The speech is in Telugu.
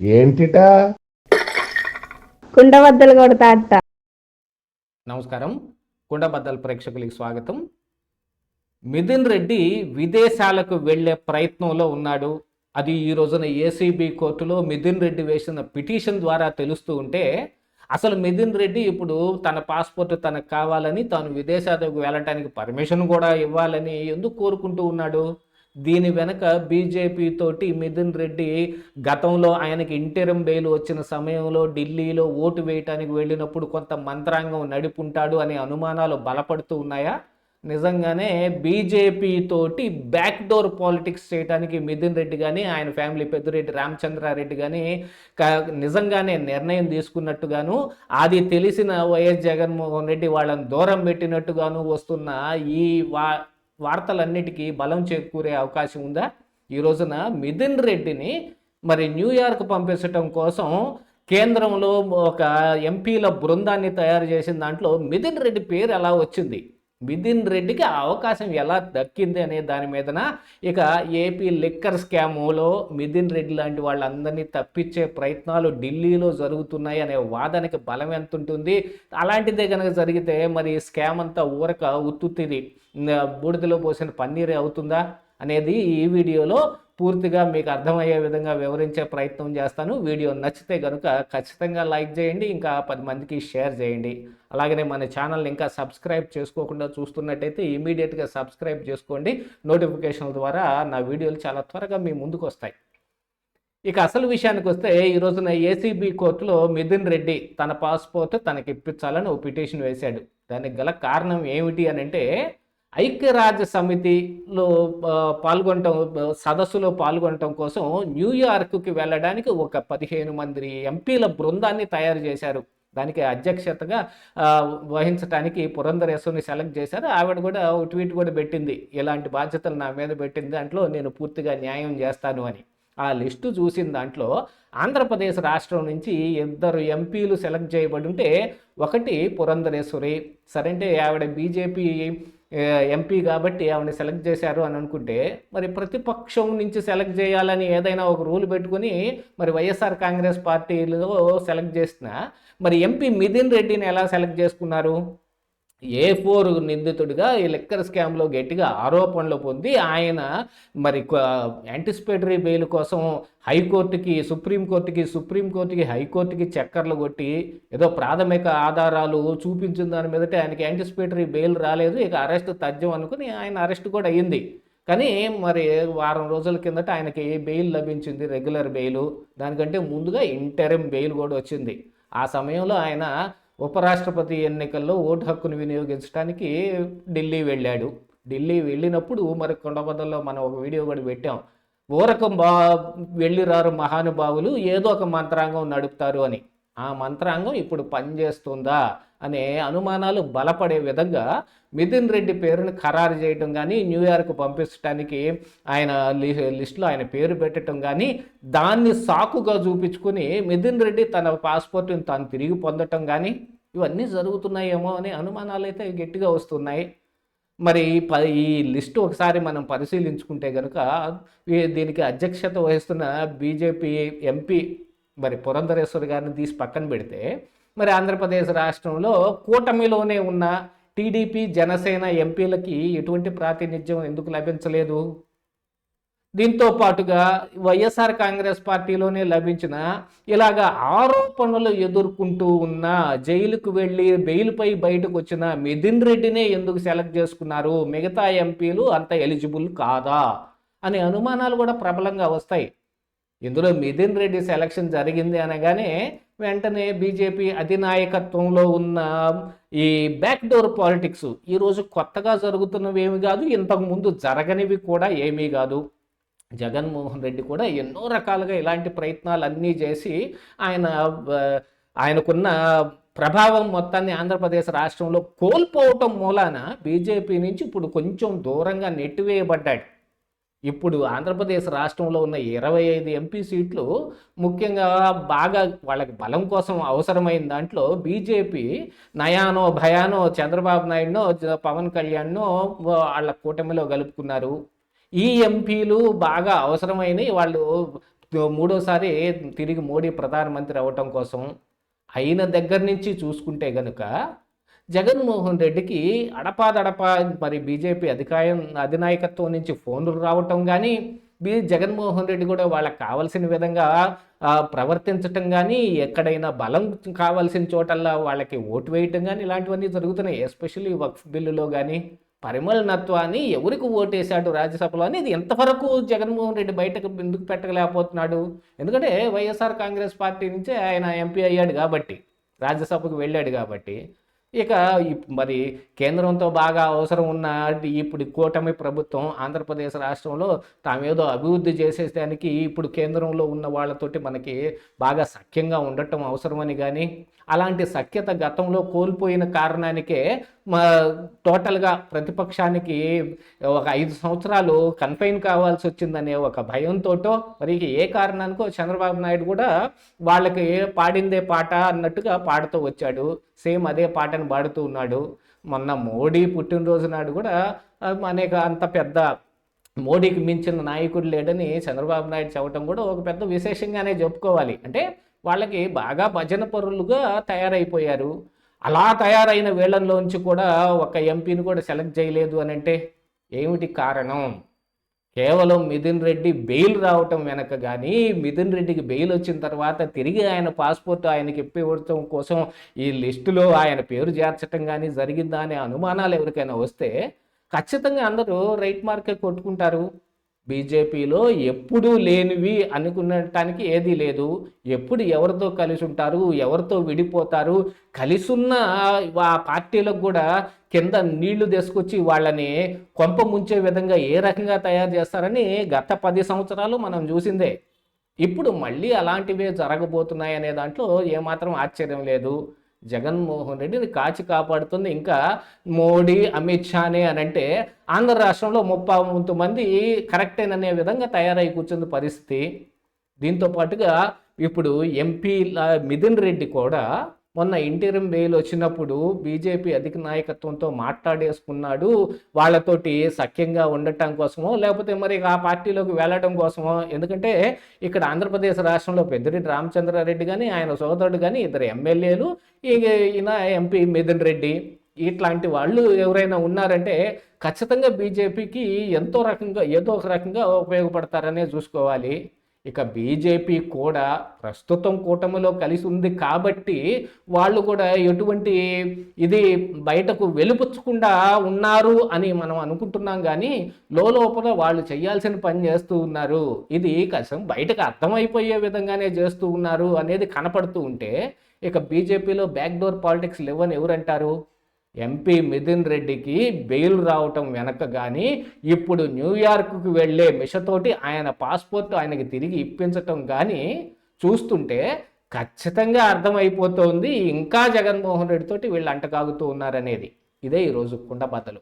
ఏంటిట? కుండబద్దలు కొడతా అత్త. నమస్కారం. కుండబద్దల ప్రేక్షకులకి స్వాగతం. మిథున్ రెడ్డి విదేశాలకు వెళ్ళే ప్రయత్నంలో ఉన్నాడు. అది ఈ రోజున ఏసీబీ కోర్టులో మిథున్ రెడ్డి వేసిన పిటిషన్ ద్వారా తెలుస్తూ ఉంటే అసలు మిథున్ రెడ్డి ఇప్పుడు తన పాస్పోర్ట్ తనకు కావాలని తాను విదేశాలకు వెళ్ళటానికి పర్మిషన్ కూడా ఇవ్వాలని ఎందుకు కోరుకుంటూ ఉన్నాడు? దీని వెనక బీజేపీ తోటి మిథున్ రెడ్డి గతంలో ఆయనకి ఇంటెరం బెయిల్ వచ్చిన సమయంలో ఢిల్లీలో ఓటు వేయటానికి వెళ్ళినప్పుడు కొంత మంత్రాంగం నడిపుంటాడు అనే అనుమానాలు బలపడుతూ ఉన్నాయా? నిజంగానే బీజేపీ తోటి బ్యాక్ డోర్ పాలిటిక్స్ చేయడానికి మిథున్ రెడ్డి కానీ ఆయన ఫ్యామిలీ పెద్దిరెడ్డి రామచంద్రారెడ్డి కానీ క- నిజంగానే నిర్ణయం తీసుకున్నట్టుగాను అది తెలిసిన వైఎస్ జగన్మోహన్ రెడ్డి వాళ్ళని దూరం పెట్టినట్టుగాను వస్తున్న ఈ వా వార్తలన్నిటికీ బలం చేకూరే అవకాశం ఉందా? ఈ రోజున మిథున్ రెడ్డిని మరి న్యూయార్క్ పంపించటం కోసం కేంద్రంలో ఒక ఎంపీల బృందాన్ని తయారు చేసిన దాంట్లో మిథున్ రెడ్డి పేరు ఎలా వచ్చింది? మిథిన్ రెడ్డికి ఆ అవకాశం ఎలా దక్కింది అనే దాని మీదన ఇక ఏపీ లిక్కర్ స్కాములో మిథిన్ రెడ్డి లాంటి వాళ్ళందరినీ తప్పించే ప్రయత్నాలు ఢిల్లీలో జరుగుతున్నాయి అనే వాదనకి బలం ఎంత ఉంటుంది? అలాంటిదే కనుక జరిగితే మరి స్కామ్ అంతా ఊరక ఉత్తుత్తిది బూడిదలో పోసిన పన్నీరే అవుతుందా? అనేది ఈ వీడియోలో పూర్తిగా మీకు అర్థమయ్యే విధంగా వివరించే ప్రయత్నం చేస్తాను. వీడియో నచ్చితే కనుక ఖచ్చితంగా లైక్ చేయండి ఇంకా పది మందికి షేర్ చేయండి. అలాగనే మన ఛానల్ని ఇంకా సబ్స్క్రైబ్ చేసుకోకుండా చూస్తున్నట్టయితే ఇమీడియట్గా సబ్స్క్రైబ్ చేసుకోండి. నోటిఫికేషన్ల ద్వారా నా వీడియోలు చాలా త్వరగా మీ ముందుకు వస్తాయి. ఇక అసలు విషయానికి వస్తే ఈ రోజున ఏసీబీ కోర్టులో మిథున్ రెడ్డి తన పాస్పోర్ట్ తనకి ఇప్పించాలని ఓ పిటిషన్ వేశాడు. దానికి గల కారణం ఏమిటి అని అంటే ఐక్యరాజ్య సమితిలో పాల్గొనటం సదస్సులో పాల్గొనటం కోసం న్యూయార్క్కి వెళ్ళడానికి ఒక పదిహేను మంది ఎంపీల బృందాన్ని తయారు చేశారు. దానికి అధ్యక్షతగా వహించడానికి పురంధరేశ్వరిని సెలెక్ట్ చేశారు. ఆవిడ కూడా ట్వీట్ కూడా పెట్టింది. ఇలాంటి బాధ్యతలు నా మీద పెట్టింది దాంట్లో నేను పూర్తిగా న్యాయం చేస్తాను అని. ఆ లిస్టు చూసిన దాంట్లో ఆంధ్రప్రదేశ్ రాష్ట్రం నుంచి ఇద్దరు ఎంపీలు సెలెక్ట్ చేయబడి ఉంటే ఒకటి పురంధరేశ్వరి సరంటే ఆవిడ బీజేపీ ఎంపీ కాబట్టి ఆవిడని సెలెక్ట్ చేశారు అని అనుకుంటే మరి ప్రతిపక్షం నుంచి సెలెక్ట్ చేయాలని ఏదైనా ఒక రూల్ పెట్టుకుని మరి వైఎస్ఆర్ కాంగ్రెస్ పార్టీలో సెలెక్ట్ చేసిన మరి ఎంపీ మిథిన్ రెడ్డిని ఎలా సెలెక్ట్ చేసుకున్నారు? ఏ ఫోర్ నిందితుడిగా ఈ లెక్కర్ స్కామ్లో గట్టిగా ఆరోపణలు పొంది ఆయన మరి యాంటిసిపేటరీ బెయిల్ కోసం హైకోర్టుకి సుప్రీంకోర్టుకి సుప్రీంకోర్టుకి హైకోర్టుకి చక్కర్లు కొట్టి ఏదో ప్రాథమిక ఆధారాలు చూపించిన దాని మీదటే ఆయనకి యాంటిసిపేటరీ బెయిల్ రాలేదు. ఇక అరెస్ట్ తథ్యం అనుకుని ఆయన అరెస్ట్ కూడా అయ్యింది కానీ మరి వారం రోజుల కిందట ఆయనకి బెయిల్ లభించింది? రెగ్యులర్ బెయిల్ దానికంటే ముందుగా ఇంటరిమ్ బెయిల్ కూడా వచ్చింది. ఆ సమయంలో ఆయన ఉపరాష్ట్రపతి ఎన్నికల్లో ఓటు హక్కును వినియోగించడానికి ఢిల్లీ వెళ్ళాడు. ఢిల్లీ వెళ్ళినప్పుడు మరి కొండబద్దల్లో మనం ఒక వీడియో కూడా పెట్టాం. ఊరకం బా వెళ్ళిరారు మహానుభావులు ఏదో ఒక మంత్రాంగం నడుపుతారు అని. ఆ మంత్రాంగం ఇప్పుడు పనిచేస్తుందా? అనే అనుమానాలు బలపడే విధంగా మిథున్ రెడ్డి పేరును ఖరారు చేయటం కానీ న్యూయార్క్ పంపించడానికి ఆయన లి లిస్టులో ఆయన పేరు పెట్టడం కానీ దాన్ని సాకుగా చూపించుకుని మిథున్ రెడ్డి తన పాస్పోర్ట్ని తాను తిరిగి పొందటం కానీ ఇవన్నీ జరుగుతున్నాయేమో అనే అనుమానాలు అయితే గట్టిగా వస్తున్నాయి. మరి ప ఈ లిస్టు ఒకసారి మనం పరిశీలించుకుంటే కనుక దీనికి అధ్యక్షత వహిస్తున్న బీజేపీ ఎంపీ మరి పురంధరేశ్వరి గారిని తీసి పక్కన పెడితే మరి ఆంధ్రప్రదేశ్ రాష్ట్రంలో కూటమిలోనే ఉన్న టీడీపీ జనసేన ఎంపీలకి ఎటువంటి ప్రాతినిధ్యం ఎందుకు లభించలేదు? దీంతో పాటుగా వైఎస్ఆర్ కాంగ్రెస్ పార్టీలోనే లభించిన ఇలాగ ఆరోపణలు ఎదుర్కొంటూ ఉన్న జైలుకు వెళ్ళి బెయిల్పై బయటకు వచ్చిన మిథిన్ రెడ్డినే ఎందుకు సెలెక్ట్ చేసుకున్నారు? మిగతా ఎంపీలు అంత ఎలిజిబుల్ కాదా? అనే అనుమానాలు కూడా ప్రబలంగా వస్తాయి. ఇందులో మిథున్ రెడ్డి సెలక్షన్ జరిగింది అనగానే వెంటనే బీజేపీ అధినాయకత్వంలో ఉన్న ఈ బ్యాక్డోర్ పాలిటిక్స్ ఈరోజు కొత్తగా జరుగుతున్నవి ఏమి కాదు ఇంతకుముందు జరగనివి కూడా ఏమీ కాదు. జగన్మోహన్ రెడ్డి కూడా ఎన్నో రకాలుగా ఇలాంటి ప్రయత్నాలు అన్నీ చేసి ఆయన ఆయనకున్న ప్రభావం మొత్తాన్ని ఆంధ్రప్రదేశ్ రాష్ట్రంలో కోల్పోవటం మూలాన బీజేపీ నుంచి ఇప్పుడు కొంచెం దూరంగా నెట్టివేయబడ్డాడు. ఇప్పుడు ఆంధ్రప్రదేశ్ రాష్ట్రంలో ఉన్న ఇరవై ఐదు ఎంపీ సీట్లు ముఖ్యంగా బాగా వాళ్ళకి బలం కోసం అవసరమైన దాంట్లో బీజేపీ నయానో భయానో చంద్రబాబు నాయుడునో పవన్ కళ్యాణ్నో వాళ్ళ కూటమిలో కలుపుకున్నారు ఈ ఎంపీలు బాగా అవసరమైనవి వాళ్ళు మూడోసారి తిరిగి మోడీ ప్రధానమంత్రి అవటం కోసం. అయిన దగ్గర నుంచి చూసుకుంటే కనుక జగన్మోహన్ రెడ్డికి అడపాదడపా మరి బీజేపీ అధికాయం అధినాయకత్వం నుంచి ఫోన్లు రావటం కానీ బి జగన్మోహన్ రెడ్డి కూడా వాళ్ళకి కావాల్సిన విధంగా ప్రవర్తించటం కానీ ఎక్కడైనా బలం కావాల్సిన చోటల్లా వాళ్ళకి ఓటు వేయటం కానీ ఇలాంటివన్నీ జరుగుతున్నాయి. ఎస్పెషల్లీ వక్ఫ్ బిల్లులో కానీ పరిమళనత్వాన్ని ఎవరికి ఓటేశాడు రాజ్యసభలో అని ఇది ఎంతవరకు జగన్మోహన్ రెడ్డి బయటకు ఎందుకు పెట్టలేకపోతున్నాడు? ఎందుకంటే వైఎస్ఆర్ కాంగ్రెస్ పార్టీ నుంచే ఆయన ఎంపీ అయ్యాడు కాబట్టి రాజ్యసభకు వెళ్ళాడు కాబట్టి ఇక ఇప్- మరి కేంద్రంతో బాగా అవసరం ఉన్న ఇప్పుడు కూటమి ప్రభుత్వం ఆంధ్రప్రదేశ్ రాష్ట్రంలో తామేదో అభివృద్ధి చేసేదానికి ఇప్పుడు కేంద్రంలో ఉన్న వాళ్ళతోటి మనకి బాగా సఖ్యంగా ఉండటం అవసరమని కానీ అలాంటి సఖ్యత గతంలో కోల్పోయిన కారణానికే టోటల్గా ప్రతిపక్షానికి ఒక ఐదు సంవత్సరాలు కన్ఫైన్ కావాల్సి వచ్చిందనే ఒక భయంతోటో మరి ఏ కారణానికో చంద్రబాబు నాయుడు కూడా వాళ్ళకి పాడిందే పాట అన్నట్టుగా పాడుతూ వచ్చాడు. సేమ్ అదే పాటను పాడుతూ ఉన్నాడు. మొన్న మోడీ పుట్టినరోజు నాడు కూడా అనేక అంత పెద్ద మోడీకి మించిన నాయకుడు లేడని చంద్రబాబు నాయుడు చెప్పడం కూడా ఒక పెద్ద విశేషంగానే చెప్పుకోవాలి. అంటే వాళ్ళకి బాగా భజన పరులుగా తయారైపోయారు. అలా తయారైన వీళ్ళల్లోంచి కూడా ఒక ఎంపీని కూడా సెలెక్ట్ చేయలేదు అని అంటే ఏమిటి కారణం? కేవలం మిథున్ రెడ్డి బెయిల్ రావటం వెనక కానీ మిథున్ రెడ్డికి బెయిల్ వచ్చిన తర్వాత తిరిగి ఆయన పాస్పోర్ట్ ఆయనకి ఇప్పివ్వడం కోసం ఈ లిస్టులో ఆయన పేరు చేర్చడం కానీ జరిగిందా అనే అనుమానాలు ఎవరికైనా వస్తే ఖచ్చితంగా అందరూ రైట్ మార్కే కొట్టుకుంటారు. బీజేపీలో ఎప్పుడూ లేనివి అనుకునటానికి ఏదీ లేదు. ఎప్పుడు ఎవరితో కలిసి ఉంటారు ఎవరితో విడిపోతారు కలిసి ఉన్న ఆ పార్టీలకు కూడా కింద నీళ్ళు తీసుకొచ్చి వాళ్ళని కొంప ముంచే విధంగా ఏ రకంగా తయారు చేస్తారని గత పది సంవత్సరాలు మనం చూసిందే. ఇప్పుడు మళ్ళీ అలాంటివే జరగబోతున్నాయి అనే దాంట్లో ఏమాత్రం ఆశ్చర్యం లేదు. జగన్మోహన్ రెడ్డిని కాచి కాపాడుతుంది. ఇంకా మోడీ అమిత్ షానే అని అంటే ఆంధ్ర రాష్ట్రంలో ముప్పై వంతు మంది కరెక్టేననే విధంగా తయారై కూర్చుంది పరిస్థితి. దీంతో పాటుగా ఇప్పుడు ఎంపీ మిథున్ రెడ్డి కూడా మొన్న ఇంటీరియం బెయిల్ వచ్చినప్పుడు బీజేపీ అధిక నాయకత్వంతో మాట్లాడేసుకున్నాడు. వాళ్ళతోటి సఖ్యంగా ఉండటం కోసమో లేకపోతే మరి ఆ పార్టీలోకి వెళ్ళడం కోసమో. ఎందుకంటే ఇక్కడ ఆంధ్రప్రదేశ్ రాష్ట్రంలో పెద్దిరెడ్డి రామచంద్రారెడ్డి కానీ ఆయన సోదరుడు కానీ ఇద్దరు ఎమ్మెల్యేలు ఈయన ఎంపీ మిథున్ రెడ్డి. ఇట్లాంటి వాళ్ళు ఎవరైనా ఉన్నారంటే ఖచ్చితంగా బీజేపీకి ఎంతో రకంగా ఏదో ఒక రకంగా ఉపయోగపడతారనే చూసుకోవాలి. ఇక బీజేపీ కూడా ప్రస్తుతం కూటమిలో కలిసి ఉంది కాబట్టి వాళ్ళు కూడా ఎటువంటి ఇది బయటకు వెలుపుచ్చకుండా ఉన్నారు అని మనం అనుకుంటున్నాం కానీ లోపల వాళ్ళు చేయాల్సిన పని చేస్తూ ఉన్నారు. ఇది కసం బయటకు అర్థమైపోయే విధంగానే చేస్తూ ఉన్నారు అనేది కనపడుతూ ఉంటే ఇక బీజేపీలో బ్యాక్ డోర్ పాలిటిక్స్ లేవని ఎవరంటారు? ఎంపీ మిథున్ రెడ్డికి బెయిల్ రావటం వెనక కానీ ఇప్పుడు న్యూయార్క్కు వెళ్ళే మిషతోటి ఆయన పాస్పోర్ట్ ఆయనకి తిరిగి ఇప్పించటం కానీ చూస్తుంటే ఖచ్చితంగా అర్థమైపోతోంది. ఇంకా జగన్మోహన్ రెడ్డితోటి వీళ్ళు అంటకాగుతూ ఉన్నారనేది. ఇదే ఈరోజు కుండబద్దలు